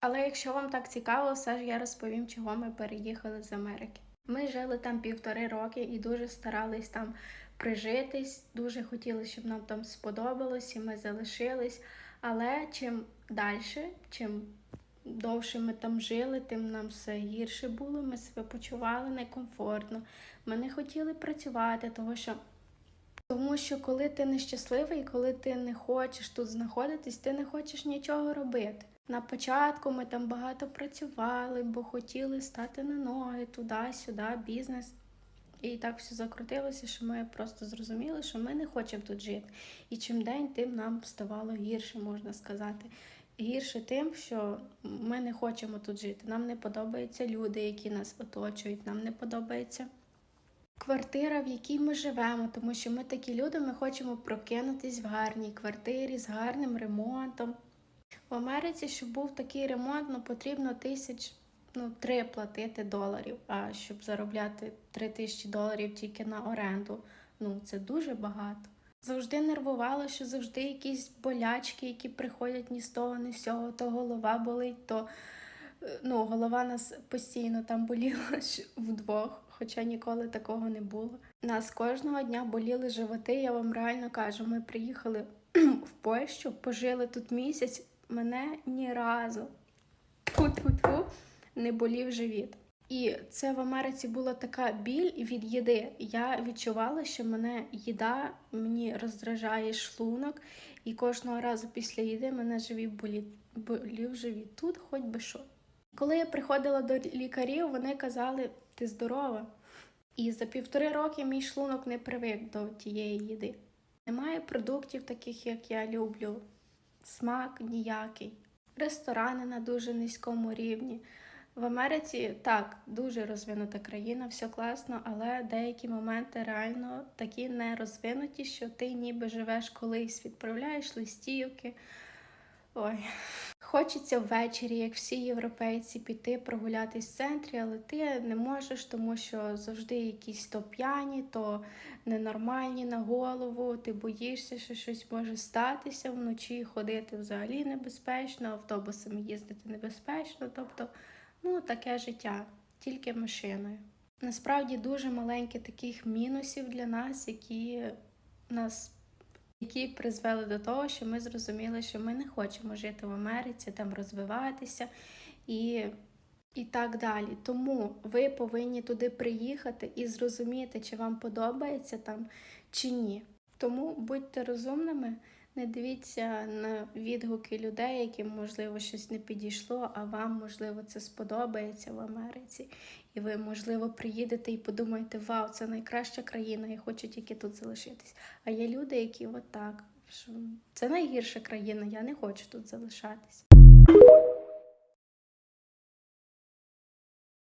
Але якщо вам так цікаво, все ж я розповім, чого ми переїхали з Америки. Ми жили там півтори роки і дуже старались там прижитись, дуже хотіли, щоб нам там сподобалось, і ми залишились. Але чим далі, чим довше ми там жили, тим нам все гірше було. Ми себе почували некомфортно. Ми не хотіли працювати, тому що тому що коли ти нещасливий, коли ти не хочеш тут знаходитись, ти не хочеш нічого робити. На початку ми там багато працювали, бо хотіли стати на ноги туди-сюди, бізнес. І так все закрутилося, що ми просто зрозуміли, що ми не хочемо тут жити. І чим день, тим нам ставало гірше, можна сказати. Гірше тим, що ми не хочемо тут жити. Нам не подобаються люди, які нас оточують, нам не подобається квартира, в якій ми живемо, тому що ми такі люди, ми хочемо прокинутись в гарній квартирі з гарним ремонтом. В Америці, щоб був такий ремонт, ну потрібно тисяч ну, три платити доларів. А щоб заробляти три тисячі доларів тільки на оренду, ну це дуже багато. Завжди нервувала, що завжди якісь болячки, які приходять ні з того, ні з цього, то голова болить, то е, ну, голова нас постійно там боліла вдвох, хоча ніколи такого не було. Нас кожного дня боліли животи, я вам реально кажу, ми приїхали в Польщу, пожили тут місяць, мене ні разу тьфу-тьфу-тьфу, не болів живіт. І це в Америці була така біль від їди. Я відчувала, що мене їда мені роздражає шлунок, і кожного разу після їди мене живіт болів, болів живіт. Тут хоч би що. Коли я приходила до лікарів, вони казали, ти здорова. І за півтори роки мій шлунок не привик до тієї їди. Немає продуктів, таких як я люблю. Смак ніякий. Ресторани на дуже низькому рівні. В Америці так, дуже розвинута країна, все класно, але деякі моменти реально такі не розвинуті, що ти ніби живеш колись, відправляєш листівки. Ой. Хочеться ввечері, як всі європейці, піти прогулятись в центрі, але ти не можеш, тому що завжди якісь то п'яні, то ненормальні на голову. Ти боїшся, що щось може статися вночі, ходити взагалі небезпечно, автобусами їздити небезпечно. Тобто, ну таке життя, тільки машиною. Насправді дуже маленькі таких мінусів для нас, які нас які призвели до того, що ми зрозуміли, що ми не хочемо жити в Америці, там розвиватися і, і так далі. Тому ви повинні туди приїхати і зрозуміти, чи вам подобається там чи ні. Тому будьте розумними, не дивіться на відгуки людей, яким можливо щось не підійшло, а вам можливо це сподобається в Америці. І ви, можливо, приїдете і подумаєте, вау, це найкраща країна, я хочу тільки тут залишитись. А є люди, які отак, так, що це найгірша країна, я не хочу тут залишатись.